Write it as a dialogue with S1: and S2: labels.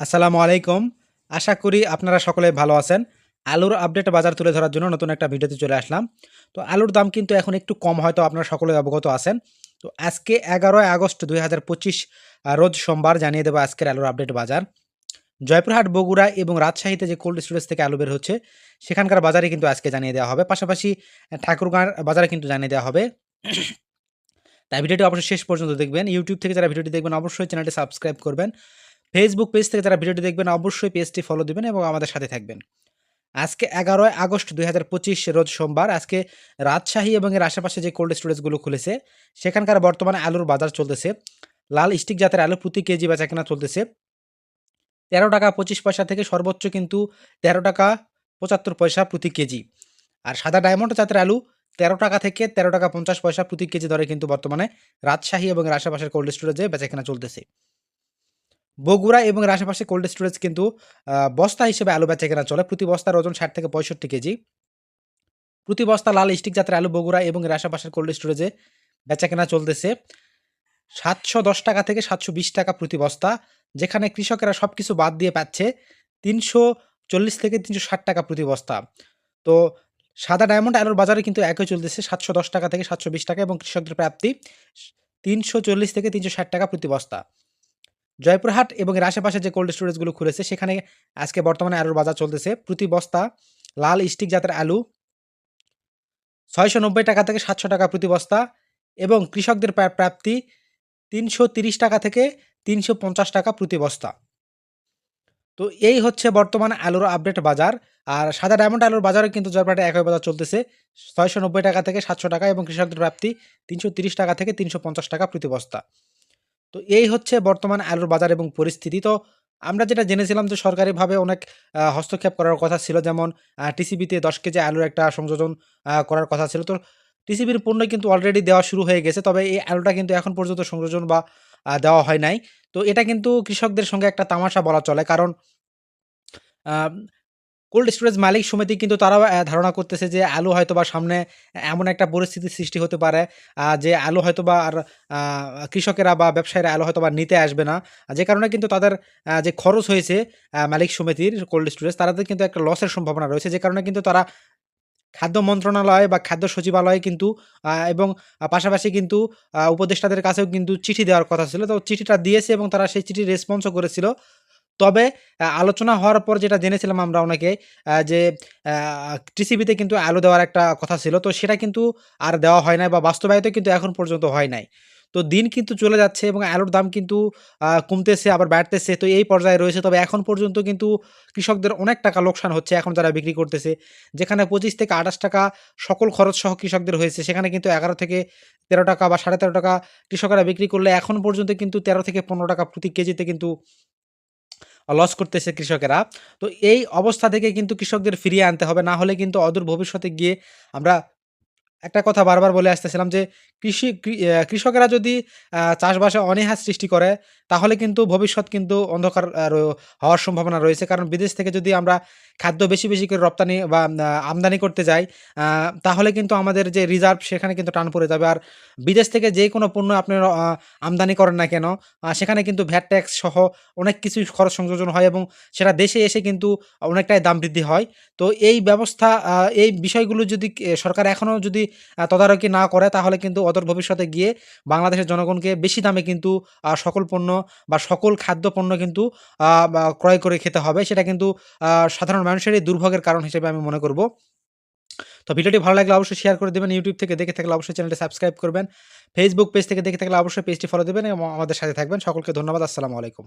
S1: আসসালামু আলাইকুম। আশা করি আপনারা সকলে ভালো আছেন। আলুর আপডেট বাজার তুলে ধরার জন্য নতুন একটা ভিডিওতে চলে আসলাম। তো আলুর দাম কিন্তু এখন একটু কম হয়তো আপনারা সকলে অবগত আছেন। তো আজকে এগারোই আগস্ট দুই হাজার পঁচিশ রোজ সোমবার জানিয়ে দেবো আজকের আলুর আপডেট বাজার। জয়পুরহাট, বগুড়া এবং রাজশাহীতে যে কোল্ড স্টোরেজ থেকে আলু বের হচ্ছে, সেখানকার বাজারে কিন্তু আজকে জানিয়ে দেওয়া হবে। পাশাপাশি ঠাকুরগাঁর বাজারে কিন্তু জানিয়ে দেওয়া হবে। তাই ভিডিওটি অবশ্যই শেষ পর্যন্ত দেখবেন। ইউটিউব থেকে যারা ভিডিওটি দেখবেন, অবশ্যই চ্যানেলটি সাবস্ক্রাইব করবেন। ফেসবুক পেজ থেকে যারা ভিডিওটি দেখবেন, অবশ্যই পেজটি ফলো দিবেন এবং আমাদের সাথে থাকবেন। আজকে এগারোই আগস্ট দুই হাজার পঁচিশ, রোজ সোমবার। আজকে রাজশাহী এবং এর আশেপাশে যে কোল্ড স্টোরেজগুলো খুলেছে, সেখানকার বর্তমানে আলুর বাজার চলতেছে। লাল স্টিক জাতের আলু প্রতি কেজি বেচা কেনা চলতেছে। তেরো টাকা পঁচিশ পয়সা থেকে সর্বোচ্চ কিন্তু তেরো টাকা পঁচাত্তর পয়সা প্রতি কেজি। আর সাদা ডায়মন্ড জাতের আলু তেরো টাকা থেকে তেরো টাকা পঞ্চাশ পয়সা প্রতি কেজি দরে কিন্তু বর্তমানে রাজশাহী এবং এর আশেপাশের কোল্ড স্টোরেজে বেচা কেনা চলতেছে। বগুড়া এবং এর আশেপাশে কোল্ড স্টোরেজ কিন্তু বস্তা হিসেবে আলু বেচা কেনা চলে। প্রতি বস্তার ওজন ষাট থেকে পঁয়ষট্টি কেজি। প্রতি বস্তা লাল স্টিক জাতের আলু বগুড়া এবং এর আশেপাশের কোল্ড স্টোরেজে বেচা কেনা চলতেছে। সাতশো দশ টাকা থেকে সাতশো বিশ টাকা প্রতি বস্তা, যেখানে কৃষকেরা সব কিছু বাদ দিয়ে পাচ্ছে তিনশো চল্লিশ থেকে তিনশো ষাট টাকা প্রতি বস্তা। তো সাদা ডায়মন্ড আলুর বাজারে কিন্তু একই চলতেছে, সাতশো দশ টাকা থেকে সাতশো বিশ টাকা এবং কৃষকদের প্রাপ্তি তিনশো চল্লিশ থেকে তিনশো ষাট টাকা প্রতি বস্তা। জয়পুরহাট এবং এর আশেপাশে যে কোল্ড স্টোরেজগুলো খুলেছে, সেখানে আজকে বর্তমানে আলুর বাজার চলতেছে। প্রতি বস্তা লাল স্টিক জাতের আলু ছয়শো নব্বই টাকা থেকে সাতশো টাকা প্রতি বস্তা এবং কৃষকদের প্রা- প্রাপ্তি তিনশো তিরিশ টাকা থেকে তিনশো পঞ্চাশ টাকা প্রতি বস্তা। তো এই হচ্ছে বর্তমান আলুর আপডেট বাজার। আর সাদা ডায়মন্ড আলুর বাজারে কিন্তু জয়পুরহাটে একই বাজার চলতেছে। ছয়শো নব্বই টাকা থেকে সাতশো টাকা এবং কৃষকদের প্রাপ্তি তিনশো তিরিশ টাকা থেকে তিনশো পঞ্চাশ টাকা প্রতি বস্তা। তো এই হচ্ছে বর্তমান আলুর বাজার এবং পরিস্থিতি। তো আমরা যেটা জেনেছিলাম যে সরকারিভাবে অনেক হস্তক্ষেপ করার কথা ছিল যেমন টিসিবিতে দশ কেজি আলুর একটা সংযোজন করার কথা ছিল। তো টিসিবির পণ্য কিন্তু অলরেডি দেওয়া শুরু হয়ে গেছে, তবে এই আলুটা কিন্তু এখন পর্যন্ত সংযোজন বা দেওয়া হয় নাই। তো এটা কিন্তু কৃষকদের সঙ্গে একটা তামাশা বলা চলে। কারণ কোল্ড স্টোরেজ মালিক সমিতি কিন্তু তারাও ধারণা করতেছে যে আলু হয়তো বা সামনে এমন একটা পরিস্থিতির সৃষ্টি হতে পারে যে আলু হয়তো বা আর কৃষকেরা বা ব্যবসায়ীরা আলু হয়তো বা নিতে আসবে না। যে কারণে কিন্তু তাদের যে খরচ হয়েছে মালিক সমিতির কোল্ড স্টোরেজ তাদের কিন্তু একটা লসের সম্ভাবনা রয়েছে। যে কারণে কিন্তু তারা খাদ্য মন্ত্রণালয় বা খাদ্য সচিবালয়ে কিন্তু এবং পাশাপাশি কিন্তু উপদেষ্টাদের কাছেও কিন্তু চিঠি দেওয়ার কথা ছিল। তো চিঠিটা দিয়েছে এবং তারা সেই চিঠি রেসপন্সও করেছিল। তবে আলোচনা হওয়ার পর যেটা জেনেছিলাম আমরা অনেকে যে টিসিবিতে কিন্তু আলু দেওয়ার একটা কথা ছিল, তো সেটা কিন্তু আর দেওয়া হয় নাই বা বাস্তবায়িত কিন্তু এখন পর্যন্ত হয় নাই। তো দিন কিন্তু চলে যাচ্ছে এবং আলুর দাম কিন্তু কমতেছে, আবার বাড়তেছে, তো এই পর্যায়ে রয়েছে। তবে এখন পর্যন্ত কিন্তু কৃষকদের অনেক টাকা লোকসান হচ্ছে এখন যারা বিক্রি করতেছে। যেখানে পঁচিশ থেকে আঠাশ টাকা সকল খরচ সহ কৃষকদের হয়েছে, সেখানে কিন্তু এগারো থেকে তেরো টাকা বা সাড়ে তেরো টাকা কৃষকরা বিক্রি করলে এখন পর্যন্ত কিন্তু তেরো থেকে পনেরো টাকা প্রতি কেজিতে কিন্তু লস করতেছে কৃষকেরা। তো এই অবস্থা থেকে কিন্তু কৃষকদের ফিরিয়ে আনতে হবে, না হলে কিন্তু অদূর ভবিষ্যতে গিয়ে আমরা একটা কথা বারবার বলে আসতেছিলাম যে, কৃষি কৃষকেরা যদি চাষবাসে অনীহা সৃষ্টি করে, তাহলে কিন্তু ভবিষ্যৎ কিন্তু অন্ধকার হওয়ার সম্ভাবনা রয়েছে। কারণ বিদেশ থেকে যদি আমরা খাদ্য বেশি বেশি করে রপ্তানি বা আমদানি করতে যাই তাহলে কিন্তু আমাদের যে রিজার্ভ সেখানে কিন্তু টান পড়ে যাবে। আর বিদেশ থেকে যে কোনো পণ্য আপনি আমদানি করেন না কেন সেখানে কিন্তু ভ্যাট ট্যাক্স সহ অনেক কিছু খরচ সংযোজন হয় এবং সেটা দেশে এসে কিন্তু অনেকটাই দাম বৃদ্ধি হয়। তো এই ব্যবস্থা এই বিষয়গুলো যদি সরকার এখনও যদি তদারকি না করে, তাহলে কিন্তু অদূর ভবিষ্যতে গিয়ে বাংলাদেশের জনগণকে বেশি দামে কিন্তু সকল পণ্য বা সকল খাদ্য পণ্য কিন্তু ক্রয় করে খেতে হবে। সেটা কিন্তু সাধারণ মানুষেরই দুর্ভোগের কারণ হিসেবে আমি মনে করব। তো ভিডিওটি ভালো লাগলে অবশ্যই শেয়ার করে দেবেন। ইউটিউব থেকে দেখে থাকলে অবশ্যই চ্যানেলটি সাবস্ক্রাইব করবেন। ফেসবুক পেজ থেকে দেখে থাকলে অবশ্যই পেজটি ফলো দেবেন এবং আমাদের সাথে থাকবেন। সকলকে ধন্যবাদ। আসসালামু আলাইকুম।